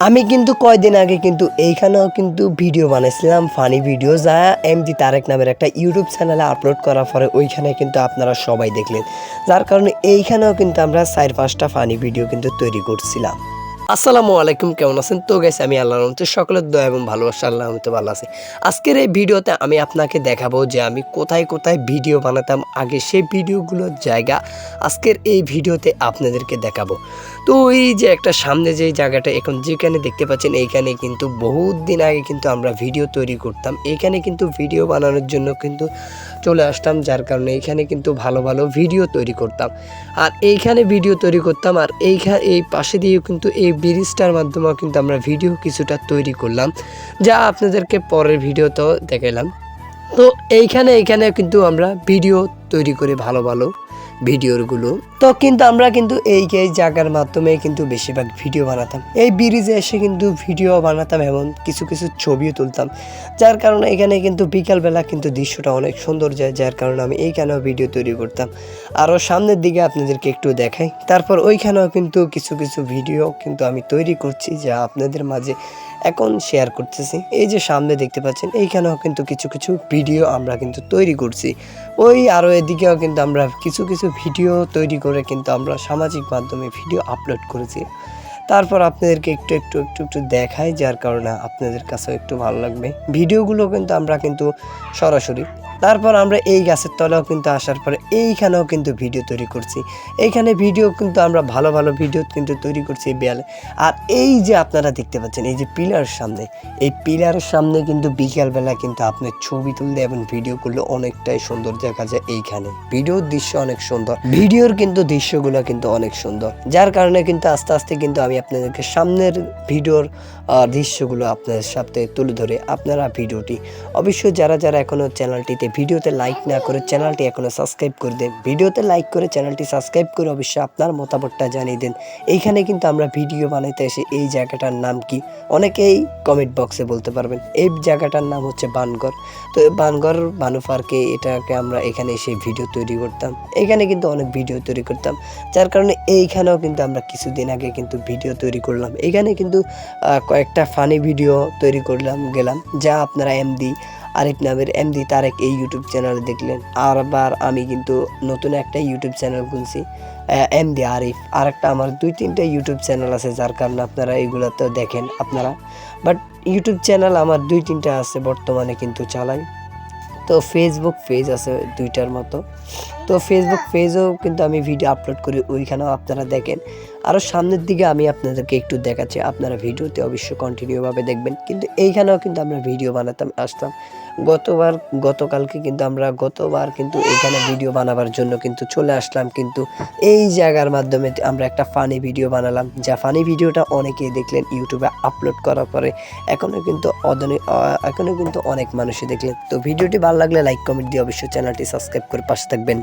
আমি কিন্তু কয়দিন আগে কিন্তু এইখানেও কিন্তু ভিডিও বানাইছিলাম ফানি ভিডিও যা এম জি তারেক নামের একটা ইউটিউব চ্যানেলে আপলোড করার পরে ওইখানে কিন্তু আপনারা সবাই দেখলেন। যার কারণে এইখানেও কিন্তু আমরা চার পাঁচটা ফানি ভিডিও কিন্তু তৈরি করছিলাম। আসসালামু আলাইকুম, কেমন আছেন? তো গেছে আমি আল্লাহর রহমতে সকলের দয়া এবং ভালোবাসা আল্লাহ রহমতে ভালো আছি। আজকের এই ভিডিওতে আমি আপনাকে দেখাবো যে আমি কোথায় কোথায় ভিডিও বানাতাম, আগে সেই ভিডিওগুলোর জায়গা আজকের এই ভিডিওতে আপনাদেরকে দেখাবো। তো এই যে একটা সামনে যে জায়গাটা, এখন যেখানে দেখতে পাচ্ছেন, এইখানে কিন্তু বহুত দিন আগে কিন্তু আমরা ভিডিও তৈরি করতাম। এইখানে কিন্তু ভিডিও বানানোর জন্য কিন্তু চলে আসতাম, যার কারণে এইখানে কিন্তু ভালো ভালো ভিডিও তৈরি করতাম। আর এইখানে ভিডিও তৈরি করতাম, আর এইখানে এই পাশে দিয়েও কিন্তু এই ব্রিজটার মাধ্যমেও কিন্তু আমরা ভিডিও কিছুটা তৈরি করলাম, যা আপনাদেরকে পরের ভিডিওতেও দেখালাম তো এইখানে এইখানে কিন্তু আমরা ভিডিও তৈরি করে ভালো ভালো ভিডিওগুলো। তো কিন্তু আমরা কিন্তু এই এই জায়গার মাধ্যমে কিন্তু বেশিরভাগ ভিডিও বানাতাম। এই ব্রিজে এসে কিন্তু ভিডিও বানাতাম এমন কিছু কিছু ছবিও তুলতাম। যার কারণে এখানে কিন্তু বিকালবেলা কিন্তু দৃশ্যটা অনেক সুন্দর যায়, যার কারণে আমি এইখানেও ভিডিও তৈরি করতাম। আরও সামনের দিকে আপনাদেরকে একটু দেখাই। তারপর ওইখানেও কিন্তু কিছু কিছু ভিডিও কিন্তু আমি তৈরি করছি, যা আপনাদের মাঝে এখন শেয়ার করতেছি। এই যে সামনে দেখতে পাচ্ছেন, এইখানেও কিন্তু কিছু কিছু ভিডিও আমরা কিন্তু তৈরি করছি। ওই আরও এদিকেও কিন্তু আমরা কিছু কিছু ভিডিও তৈরি করে কিন্তু আমরা সামাজিক মাধ্যমে ভিডিও আপলোড করেছি। তারপর আপনাদেরকে একটু একটু একটু একটু দেখাই, যার কারণে আপনাদের কাছেও একটু ভালো লাগবে। ভিডিওগুলো কিন্তু আমরা কিন্তু সরাসরি তারপর আমরা এই গাছের তলাও কিন্তু আসার পরে এইখানেও কিন্তু ভিডিও তৈরি করছি। এইখানে ভিডিও কিন্তু আমরা ভালো ভালো ভিডিও কিন্তু তৈরি করছি এই বিয়ালে। আর এই যে আপনারা দেখতে পাচ্ছেন, এই যে পিলারের সামনে, এই পিলারের সামনে কিন্তু বিকালবেলা কিন্তু আপনার ছবি তুললে এবং ভিডিও করলে অনেকটাই সুন্দর দেখা যায় এইখানে। ভিডিওর দৃশ্য অনেক সুন্দর, ভিডিওর কিন্তু দৃশ্যগুলো কিন্তু অনেক সুন্দর। যার কারণে কিন্তু আস্তে আস্তে কিন্তু আমি আপনাদেরকে সামনের ভিডিওর দৃশ্যগুলো আপনাদের সাথে তুলে ধরে আপনারা ভিডিওটি অবশ্যই যারা যারা এখনও চ্যানেলটিতে ভিডিওতে লাইক না করে চ্যানেলটি এখনও সাবস্ক্রাইব করে দেন। ভিডিওতে লাইক করে চ্যানেলটি সাবস্ক্রাইব করে অবশ্যই আপনার মতামতটা জানিয়ে দেন। এইখানে কিন্তু আমরা ভিডিও বানাইতে এসে এই জায়গাটার নাম কি? অনেকেই কমেন্ট বক্সে বলতে পারবেন, এই জায়গাটার নাম হচ্ছে বানগড়। তো এই বানগড় বানু পার্কে এটাকে আমরা এখানে এসে ভিডিও তৈরি করতাম। এখানে কিন্তু অনেক ভিডিও তৈরি করতাম। যার কারণে এইখানেও কিন্তু আমরা কিছুদিন আগে কিন্তু ভিডিও তৈরি করলাম। এখানে কিন্তু কয়েকটা ফানি ভিডিও তৈরি করলাম, গেলাম, যা আপনারা এমডি আরেক নামের এমডি তারেক এই ইউটিউব চ্যানেলে দেখলেন। আরবার আমি কিন্তু নতুন একটা ইউটিউব চ্যানেল খুলছি এমডি আরিফ। আর একটা আমার দুই তিনটা ইউটিউব চ্যানেল আছে, যার কারণে আপনারা এইগুলো তো দেখেন আপনারা। বাট ইউটিউব চ্যানেল আমার দুই তিনটা আছে, বর্তমানে কিন্তু চালাই। তো ফেসবুক পেজ আছে দুইটার মতো। তো ফেসবুক পেজেও কিন্তু আমি ভিডিও আপলোড করি, ওইখানেও আপনারা দেখেন। আরও সামনের দিকে আমি আপনাদেরকে একটু দেখাচ্ছি, আপনারা ভিডিওতে অবশ্যই কন্টিনিউভাবে দেখবেন। কিন্তু এইখানেও কিন্তু আমরা ভিডিও বানাতাম, আসতাম। গতবার, গতকালকে কিন্তু আমরা গতবার কিন্তু এখানে ভিডিও বানাবার জন্য কিন্তু চলে আসলাম। কিন্তু এই জায়গার মাধ্যমে আমরা একটা ফানি ভিডিও বানালাম, যা ফানি ভিডিওটা অনেকেই দেখলেন ইউটিউবে আপলোড করার পরে। এখনও কিন্তু অদনে এখনও কিন্তু অনেক মানুষই দেখলেন। তো ভিডিওটি ভালো লাগলে লাইক কমেন্ট দিয়ে অবশ্যই চ্যানেলটি সাবস্ক্রাইব করে পাশে থাকবেন।